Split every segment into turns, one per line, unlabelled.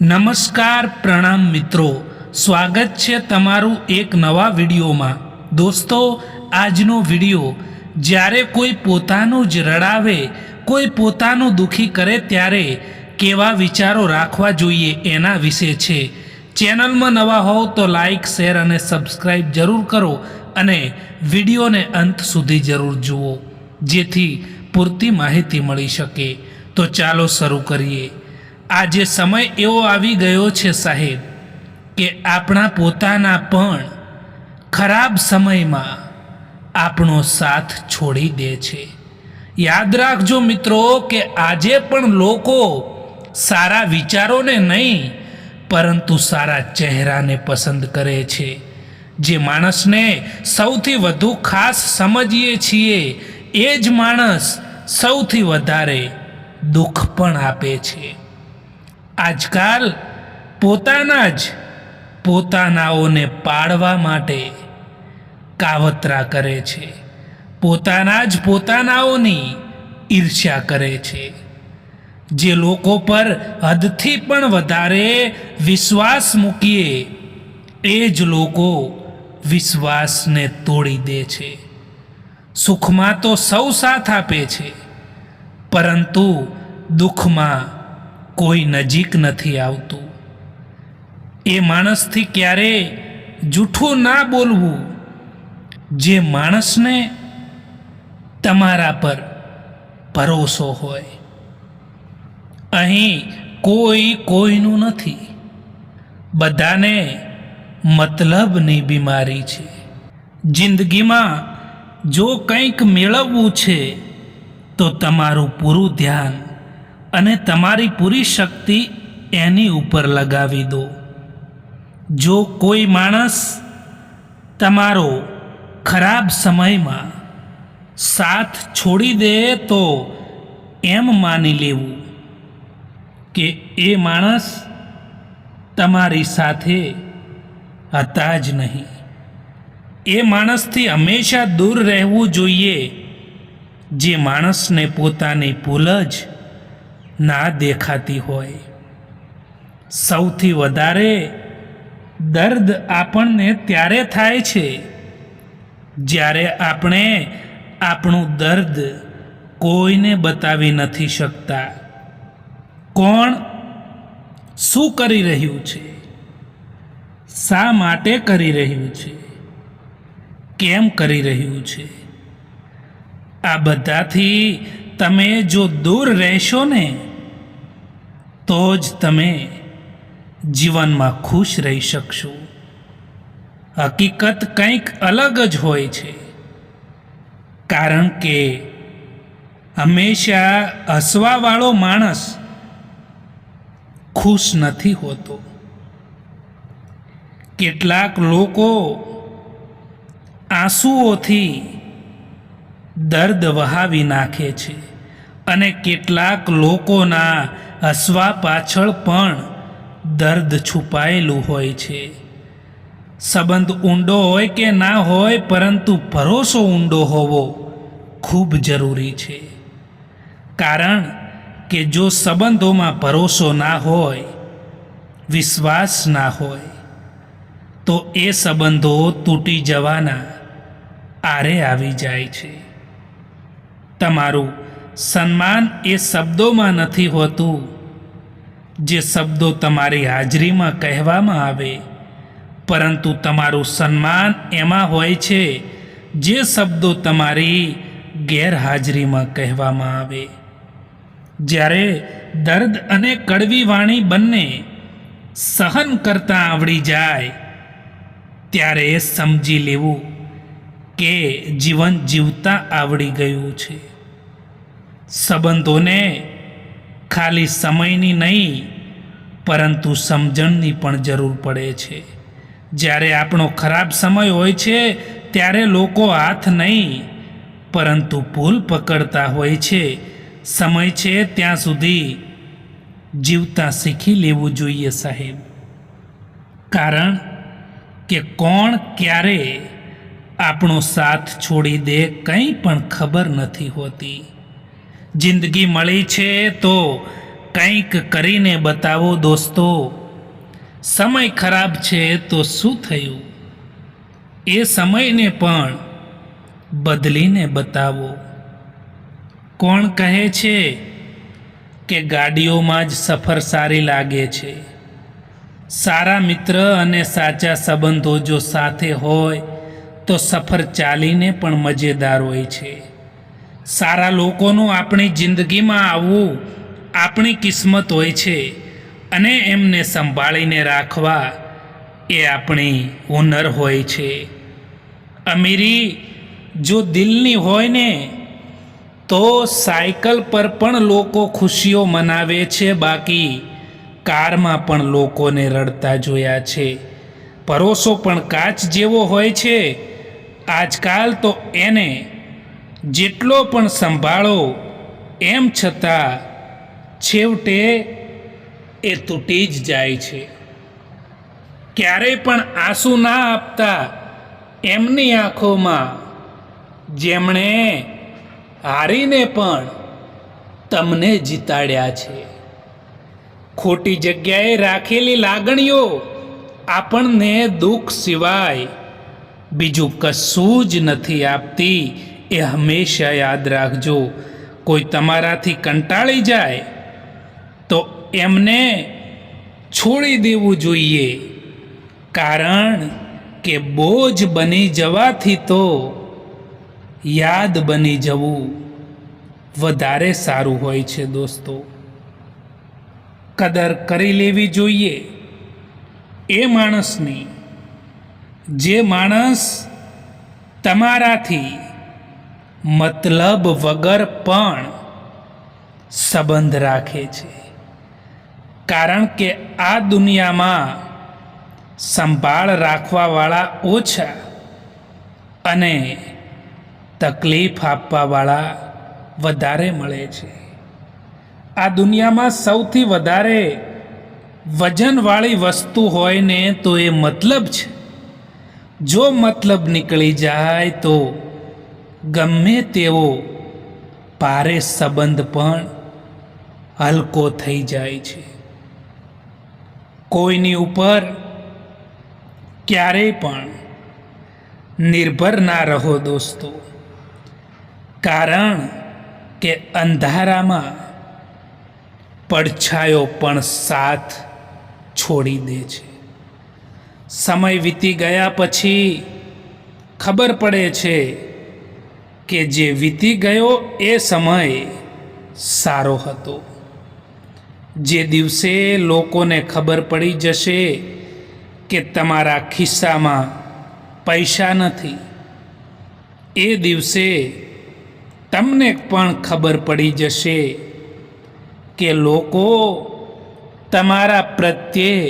નમસ્કાર પ્રણામ મિત્રો. સ્વાગત છે તમારું એક નવા વિડીયોમાં. દોસ્તો, આજનો વીડિયો, જ્યારે કોઈ પોતાનું જ રડાવે, કોઈ પોતાનું દુખી કરે ત્યારે કેવા વિચારો રાખવા જોઈએ એના વિશે છે. ચેનલમાં નવા હોવ તો લાઈક, શેર અને સબસ્ક્રાઈબ જરૂર કરો અને વિડીયોને અંત સુધી જરૂર જુઓ, જેથી પૂરતી માહિતી મળી શકે. તો ચાલો શરૂ કરીએ. આજે સમય એવો આવી ગયો છે સાહેબ કે આપણા પોતાના પણ ખરાબ સમયમાં આપણો સાથ છોડી દે છે. યાદ રાખજો મિત્રો કે આજે પણ લોકો સારા વિચારોને નહીં, પરંતુ સારા ચહેરાને પસંદ કરે છે. જે માણસને સૌથી વધુ ખાસ સમજીએ છીએ, એ જ માણસ સૌથી વધારે દુઃખ પણ આપે છે. આજકાલ પોતાના જ પોતાનાઓને પાડવા માટે કાવતરા કરે છે. પોતાના જ પોતાનાઓની ઈર્ષ્યા કરે છે. જે લોકો પર હદથી પણ વધારે વિશ્વાસ મૂકીએ, એ જ લોકો વિશ્વાસને તોડી દે છે. સુખમાં તો સૌ સાથ આપે છે, પરંતુ દુઃખમાં કોઈ નજીક નથી આવતું. એ માણસથી ક્યારે જૂઠું ના બોલવું? જે માણસને તમારા પર ભરોસો હોય. અહીં કોઈ કોઈનું નથી. બધાને મતલબની બીમારી છે. જિંદગીમાં જો કંઈક મેળવવું છે, તો તમારું પૂરું ધ્યાન અને તમારી પૂરી શક્તિ એની ઉપર લગાવી દો. જો કોઈ માણસ તમારો ખરાબ સમયમાં સાથ છોડી દે તો એમ માની લેવું કે એ માણસ તમારી સાથે હતા જ નહીં. એ માણસથી હંમેશા દૂર રહેવું જોઈએ. જે માણસને પોતાની ભૂલ જ ના દેખાતી હોય. સૌથી વધારે દર્દ આપણને ત્યારે થાય છે જ્યારે આપણે આપણું દર્દ કોઈને બતાવી નથી શકતા. કોણ શું કરી રહ્યું છે? શા માટે કરી રહ્યું છે? કેમ કરી રહ્યું છે? આ બધાથી તમે જો દૂર રહેશો ને તો જ તમે જીવનમાં ખુશ રહી શકશો. હકીકત કંઈક અલગ જ હોય છે. કારણ કે હંમેશા હસવાવાળો માણસ ખુશ નથી હોતો. કેટલાક લોકો આંસુઓથી દર્દ વહાવી નાખે છે. અને કેટલાક લોકોના હસવા પાછળ પણ દર્દ છુપાયેલું હોય છે. સંબંધ ઊંડો હોય કે ના હોય, પરંતુ ભરોસો ઊંડો હોવો ખૂબ જરૂરી છે. કારણ કે જો સંબંધોમાં ભરોસો ના હોય, વિશ્વાસ ના હોય, તો એ સંબંધો તૂટી જવાના આરે આવી જાય છે. તમારું સન્માન એ શબ્દોમાં નથી હોતું. જે શબ્દો તમારી હાજરીમાં કહેવામાં આવે, પરંતુ તમારું સન્માન એમાં હોય છે, જે શબ્દો તમારી ગેરહાજરીમાં કહેવામાં આવે. જ્યારે દર્દ અને કડવી વાણી બંને સહન કરતાં આવડી જાય, ત્યારે એ સમજી લેવું કે જીવન જીવતા આવડી ગયું છે. સંબંધોને ખાલી સમયની નહીં, પરંતુ સમજણની પણ જરૂર પડે છે. જ્યારે આપણો ખરાબ સમય હોય છે, ત્યારે લોકો હાથ નહીં, પરંતુ ભૂલ પકડતા હોય છે. સમય છે ત્યાં સુધી જીવતા શીખી લેવું જોઈએ સાહેબ. કારણ કે કોણ ક્યારે આપણો સાથ છોડી દે કંઈ પણ ખબર નથી હોતી. જિંદગી મળી છે તો કંઈક કરીને બતાવો દોસ્તો. સમય ખરાબ છે તો શું થયું? એ સમયને પણ બદલીને બતાવો. કોણ કહે છે કે ગાડીઓમાં જ સફર સારી લાગે છે? સારા મિત્ર અને સાચા સંબંધો જો સાથે હોય તો સફર ચાલીને પણ મજેદાર હોય છે. સારા લોકોનું આપણી જિંદગીમાં આવવું આપણી કિસ્મત હોય છે અને એમને સંભાળીને રાખવા એ આપણી હુનર હોય છે. અમીરી, જો દિલની હોય ને, તો સાયકલ પર પણ લોકો ખુશીઓ મનાવે છે, બાકી કારમાં પણ લોકોને રડતા જોયા છે. પરોસો પણ કાચ જેવો હોય છે. આજકાલ તો એને જેટલો પણ સંભાળો, એમ છતાં છેવટે એ તૂટી જ જાય છે. ક્યારેય પણ આંસુ ના આપતા એમની આંખોમાં જેમણે હારીને પણ તમને જીતાડ્યા છે. ખોટી જગ્યાએ રાખેલી લાગણીઓ આપણને દુઃખ સિવાય બીજું કશું જ નથી આપતી. એ હંમેશા યાદ રાખજો, કોઈ તમારાથી કંટાળી જાય તો એમને છોડી દેવું જોઈએ. કારણ કે બોજ બની જવાથી તો યાદ બની જવું વધારે સારું હોય છે દોસ્તો. કદર કરી લેવી જોઈએ. એ માણસની, જે માણસ તમારાથી મતલબ વગર પણ સંબંધ રાખે છે. કારણ કે આ દુનિયામાં સંભાળ રાખવાવાળા ઓછા અને તકલીફ આપવાવાળા વધારે મળે છે. આ દુનિયામાં સૌથી વધારે વજનવાળી વસ્તુ હોય ને તો એ મતલબ છે. જો મતલબ નીકળી જાય તો ગમે તેવો પારે સંબંધ પણ હલકો થઈ જાય છે. કોઈની ઉપર ક્યારેય પણ નિર્ભર ના રહો દોસ્તો. કારણ કે અંધારામાં પડછાયો પણ સાથ છોડી દે છે. સમય વીતી ગયા પછી ખબર પડે છે કે જે વીતી ગયો એ સમય સારો હતો. જે દિવસે લોકોને ખબર પડી જશે કે તમારા ખિસ્સામાં પૈસા નથી, એ દિવસે તમને પણ ખબર પડી જશે કે લોકો તમારા પ્રત્યે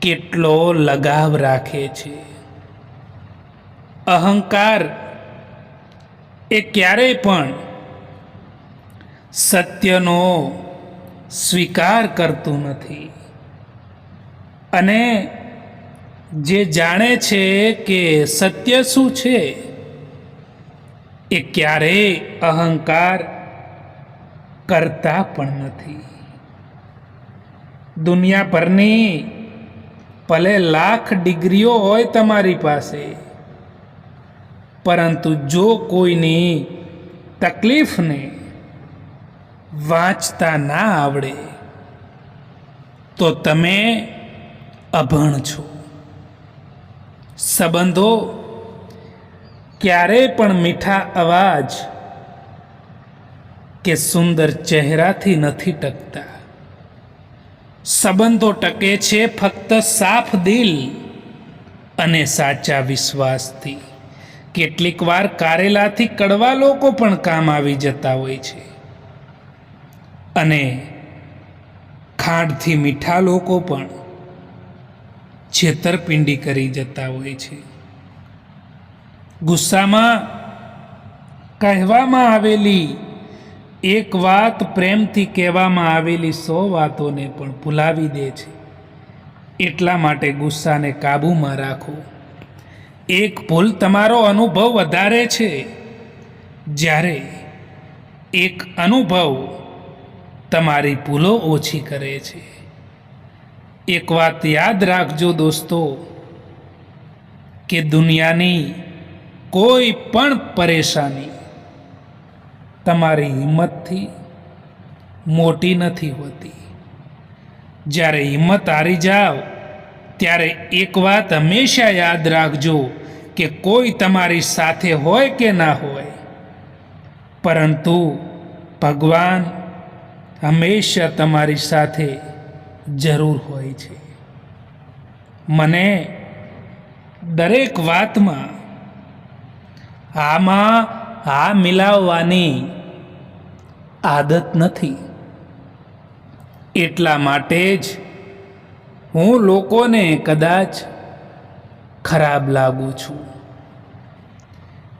કેટલો લગાવ રાખે છે. અહંકાર એ ક્યારેય પણ સત્યનો સ્વીકાર કરતું નથી. અને જે જાણે છે કે સત્ય શું છે, એ ક્યારેય અહંકાર કરતા પણ નથી. દુનિયા પરની ભલે લાખ ડિગ્રીઓ હોય તમારી પાસે પરંતુ જો કોઈની તકલીફને વાંચતા ના આવડે, તો તમે અભણ છો. સંબંધો ક્યારેય પણ મીઠા અવાજ કે સુંદર ચહેરાથી નથી ટકતા. સંબંધો ટકે છે ફક્ત સાફ દિલ અને સાચા વિશ્વાસથી. કેટલીક વાર કારેલાથી કડવા લોકો પણ કામ આવી જતા હોય છે. અને ખાંડથી મીઠા લોકો પણ છેતરપિંડી કરી જતા હોય છે. ગુસ્સામાં કહેવામાં આવેલી એક વાત પ્રેમથી કહેવામાં આવેલી સો વાતોને પણ ભૂલાવી દે છે. એટલા માટે ગુસ્સાને કાબૂમાં રાખો. એક ભૂલ તમારો અનુભવ વધારે છે. જ્યારે એક અનુભવ તમારી ભૂલો ઓછી કરે છે. એક વાત યાદ રાખજો દોસ્તો, કે દુનિયાની કોઈ પણ પરેશાની તમારી હિંમતથી મોટી નથી હોતી. જ્યારે હિંમત હારી જાઓ ત્યારે એક વાત હંમેશા યાદ રાખજો કે કોઈ તમારી સાથે હોય કે ના હોય. પરંતુ ભગવાન હંમેશા તમારી સાથે જરૂર હોય છે. મને દરેક વાતમાં આમાં હા મિલાવવાની આદત નથી. એટલા માટે જ હું લોકોને કદાચ ખરાબ લાગું છું.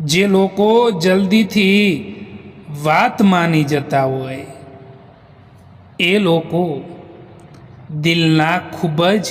જે લોકો જલ્દીથી વાત માની જતા હોય, એ લોકો દિલના ખૂબ જ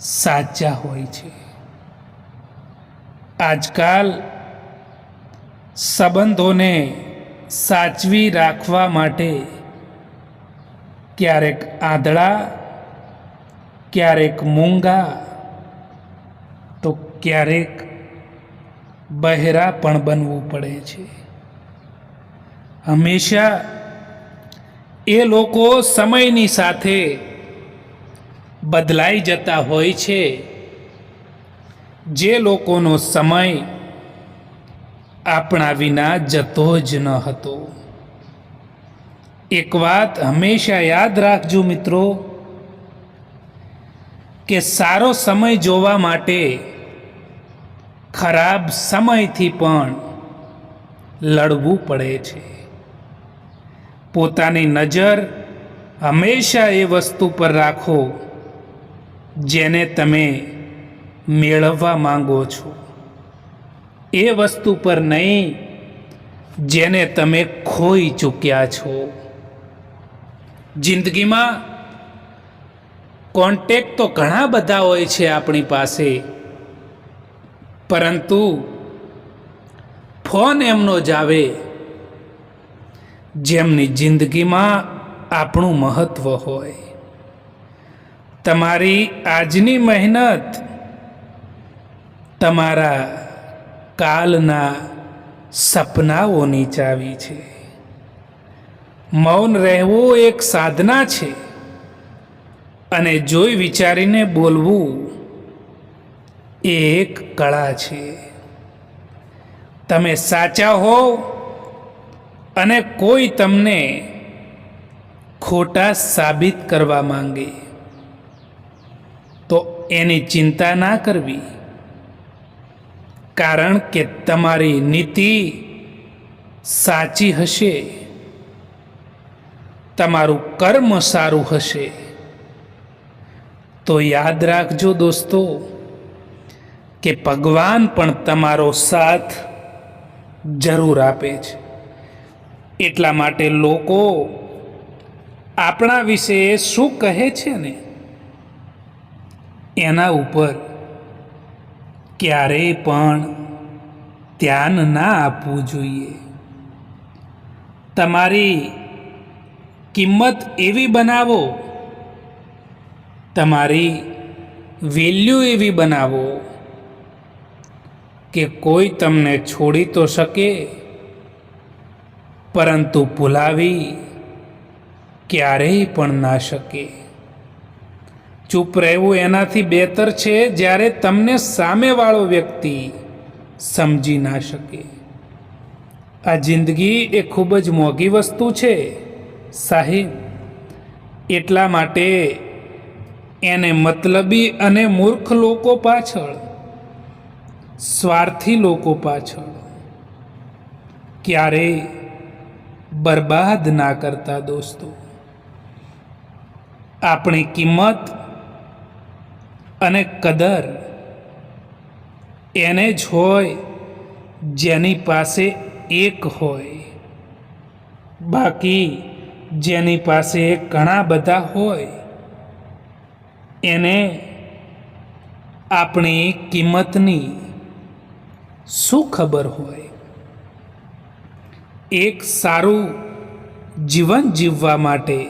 સાચા હોય છે. આજકાલ સંબંધોને સાચવી રાખવા માટે ક્યારેક આંધળા ક્યારેક મૂંગા, તો ક્યારેક બહેરા પણ બનવું પડે છે. હંમેશા એ લોકો સમયની સાથે બદલાઈ જતા હોય છે. જે લોકોનો સમય આપણા વિના જતો જ ન હતો. એક વાત હંમેશા યાદ રાખજો મિત્રો કે સારો સમય જોવા માટે ખરાબ સમયથી પણ લડવું પડે છે. પોતાની નજર હંમેશા એ વસ્તુ પર રાખો જેને તમે મેળવવા માંગો છો. એ વસ્તુ પર નહીં, જેને તમે ખોઈ ચૂક્યા છો. જિંદગીમાં કોન્ટેક્ટ તો ઘણા બધા હોય છે આપણી પાસે. પરંતુ ફોન એમનો જ આવે. જેમની જિંદગીમાં આપણું મહત્ત્વ હોય. તમારી આજની મહેનત, તમારા કાલના સપનાઓની ચાવી છે. મૌન રહેવું એક સાધના છે. અને જોઈ વિચારીને બોલવું એ એક કળા છે. તમે સાચા હો અને કોઈ તમને ખોટા સાબિત કરવા માંગે. તો એની ચિંતા ના કરવી. કારણ કે તમારી નીતિ સાચી હશે. તમારું કર્મ સારું હશે. તો યાદ રાખજો દોસ્તો, કે ભગવાન પણ તમારો સાથ જરૂર આપે છે. એટલા માટે લોકો આપણા વિશે શું કહે છે ને, એના ઉપર ક્યારેય પણ ધ્યાન ના આપવું જોઈએ. તમારી કિંમત એવી બનાવો તમારી વેલ્યુ એવી બનાવો કે કોઈ તમને છોડી તો શકે, પરંતુ ભૂલાવી ક્યારેય પણ ના શકે. ચૂપ રહેવું એનાથી બહેતર છે જ્યારે તમને સામેવાળો વ્યક્તિ સમજી ના શકે. આ જિંદગી એ ખૂબ જ મોંઘી વસ્તુ છે, સાહેબ. એટલા માટે એને મતલબી અને મૂર્ખ લોકો પાછળ, સ્વાર્થી લોકો પાછળ ક્યારેય બરબાદ ના કરતા દોસ્તો. આપણી કિંમત અને કદર એને જ હોય જેની પાસે એક હોય. બાકી જેની પાસે ઘણા બધા હોય એને આપણી કિંમતની શું ખબર હોય? એક સારું જીવન જીવવા માટે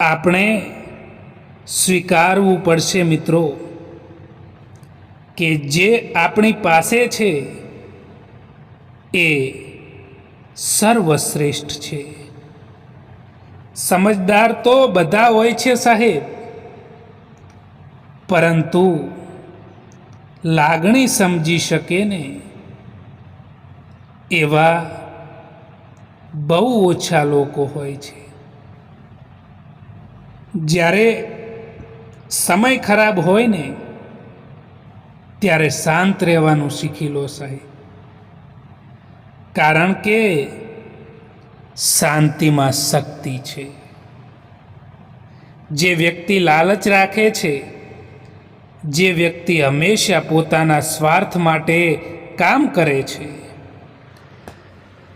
આપણે સ્વીકારવું પડશે મિત્રો કે જે આપણી પાસે છે એ સર્વશ્રેષ્ઠ છે. સમજદાર તો બધા હોય છે સાહેબ. પરંતુ લાગણી સમજી શકે ને એવા બહુ ઓછા લોકો હોય છે. જ્યારે સમય ખરાબ હોય ને, ત્યારે શાંત રહેવાનું શીખી લો સાહેબ. કારણ કે શાંતિમાં શક્તિ છે. જે વ્યક્તિ લાલચ રાખે છે જે વ્યક્તિ હંમેશા પોતાના સ્વાર્થ માટે કામ કરે છે.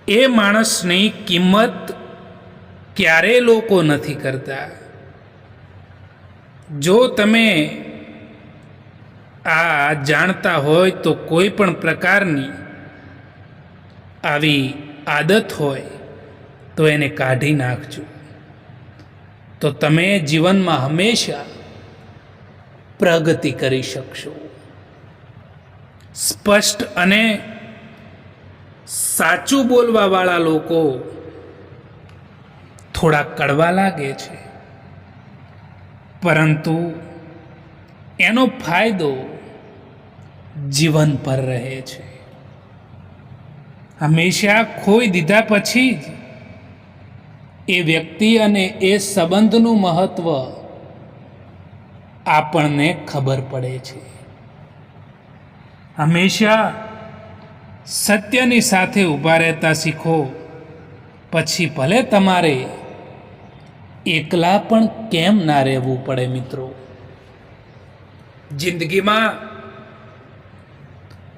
એ માણસની કિંમત ક્યારેય લોકો નથી કરતા. જો તમે આ જાણતા હોય તો કોઈ પણ પ્રકારની આવી આદત હોય તો એને કાઢી નાખજો. તો તમે જીવનમાં હંમેશા પ્રગતિ કરી શકશો. સ્પષ્ટ અને સાચું બોલવાવાળા લોકો થોડા કડવા લાગે છે. પરંતુ એનો ફાયદો જીવન પર રહે છે. હંમેશા ખોઈ દીધા પછી જ એ વ્યક્તિ અને એ સંબંધનું મહત્વ આપણને ખબર પડે છે. હંમેશા સત્યની સાથે ઊભા રહેતા શીખો. પછી ભલે તમારે એકલા પણ કેમ ના રહેવું પડે મિત્રો? જિંદગીમાં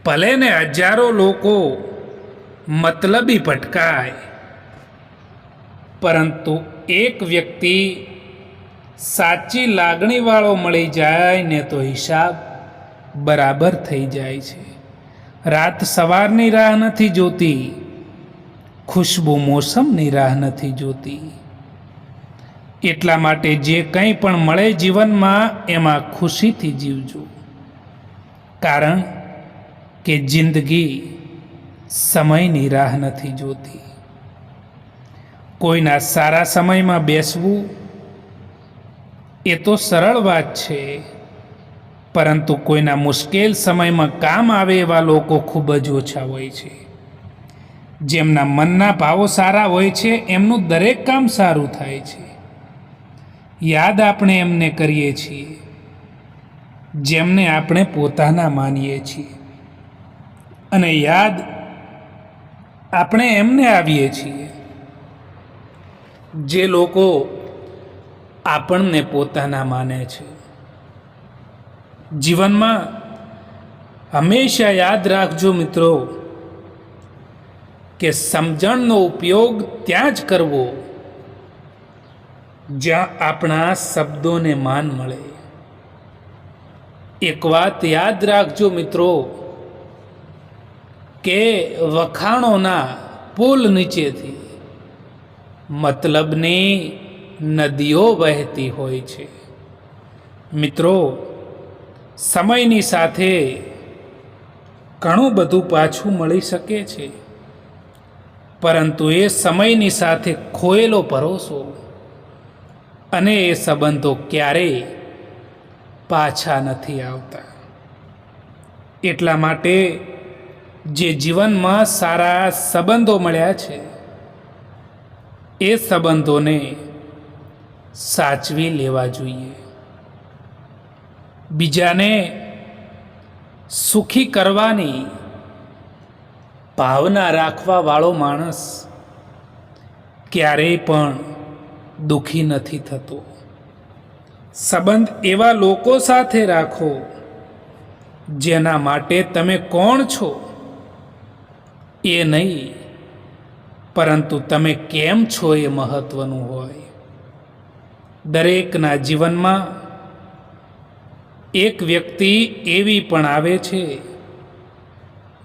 ભલે ને હજારો લોકો મતલબી ભટકાય, પરંતુ એક વ્યક્તિ સાચી લાગણીવાળો મળી જાય ને તો હિસાબ બરાબર થઈ જાય છે. રાત સવારની રાહ નથી જોતી, ખુશ્બુ મોસમની રાહ નથી જોતી. એટલા માટે જે કંઈ પણ મળે જીવનમાં, એમાં ખુશીથી જીવજો. કારણ કે જિંદગી સમયની રાહ નથી જોતી. કોઈના સારા સમયમાં બેસવું એ તો સરળ વાત છે. પરંતુ કોઈના મુશ્કેલ સમયમાં કામ આવે એવા લોકો ખૂબ જ ઓછા હોય છે. જેમના મનના ભાવો સારા હોય છે, એમનું દરેક કામ સારું થાય છે. યાદ આપણે એમને કરીએ છીએ, જેમને આપણે પોતાના માનીએ છીએ. અને યાદ આપણે એમને આવીએ છીએ. જે લોકો આપણને પોતાના માને છે. જીવનમાં હંમેશા યાદ રાખજો મિત્રો કે સમજણનો ઉપયોગ ત્યાં જ કરવો જ્યાં આપણા શબ્દોને માન મળે. એક વાત યાદ રાખજો મિત્રો કે વખાણોના પુલ નીચેથી મતલબની નદીઓ વહેતી હોય છે. મિત્રો, સમયની સાથે ઘણું બધું પાછું મળી શકે છે. પરંતુ એ સમયની સાથે ખોયેલો ભરોસો અને એ સંબંધો ક્યારેય પાછા નથી આવતા. એટલા માટે જે જીવનમાં સારા સંબંધો મળ્યા છે, એ સંબંધોને સાચવી લેવા જોઈએ. બીજાને સુખી કરવાની ભાવના રાખવાવાળો માણસ ક્યારેય પણ દુઃખી નથી થતો. સંબંધ એવા લોકો સાથે રાખો જેના માટે તમે કોણ છો એ નહીં, પરંતુ તમે કેમ છો એ મહત્વનું હોય. દરેકના જીવનમાં એક વ્યક્તિ એવી પણ આવે છે,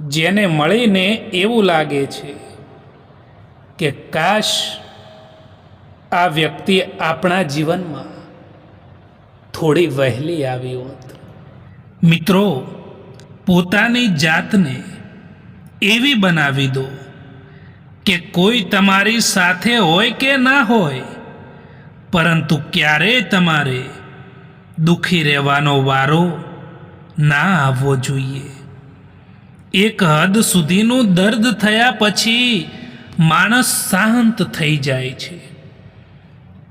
જેને મળીને એવું લાગે છે કે કાશ આ વ્યક્તિ આપણા જીવનમાં થોડી વહેલી આવી હોત. મિત્રો, પોતાની જાતને એવી બનાવી દો કે કોઈ તમારી સાથે હોય કે ના હોય પરંતુ ક્યારેય તમારે દુઃખી રહેવાનો વારો ના આવવો જોઈએ? એક હદ સુધીનું દર્દ થયા પછી માણસ શાંત થઈ જાય છે.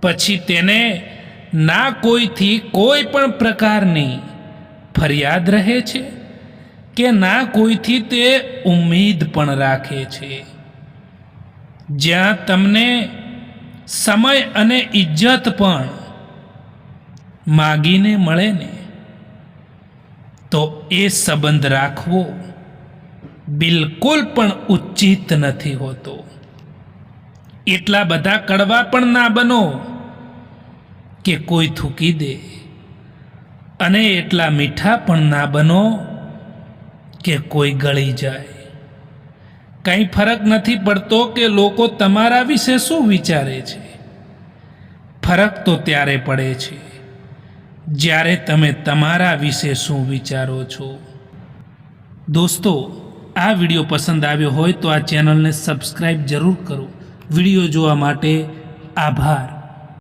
પછી તેને ના કોઈથી કોઈ પણ પ્રકારની ફરિયાદ રહે છે કે ના કોઈથી તે ઉમ્મીદ પણ રાખે છે? જ્યાં તમને સમય અને ઇજ્જત પણ માગીને મળે ને, તો એ સંબંધ રાખવો બિલકુલ પણ ઉચિત નથી હોતો. એટલા બધા કડવા પણ ના બનો કે કોઈ થૂકી દે અને એટલા મીઠા પણ ના બનો કે કોઈ ગળી જાય. કંઈ ફરક નથી પડતો કે લોકો તમારા વિશે શું વિચારે છે? ફરક તો ત્યારે પડે છે, જ્યારે તમે તમારા વિશે શું વિચારો છો. દોસ્તો, આ વીડિયો પસંદ આવ્યો હોય તો આ ચેનલને સબસ્ક્રાઈબ જરૂર કરો. વીડિયો જોવા માટે આભાર.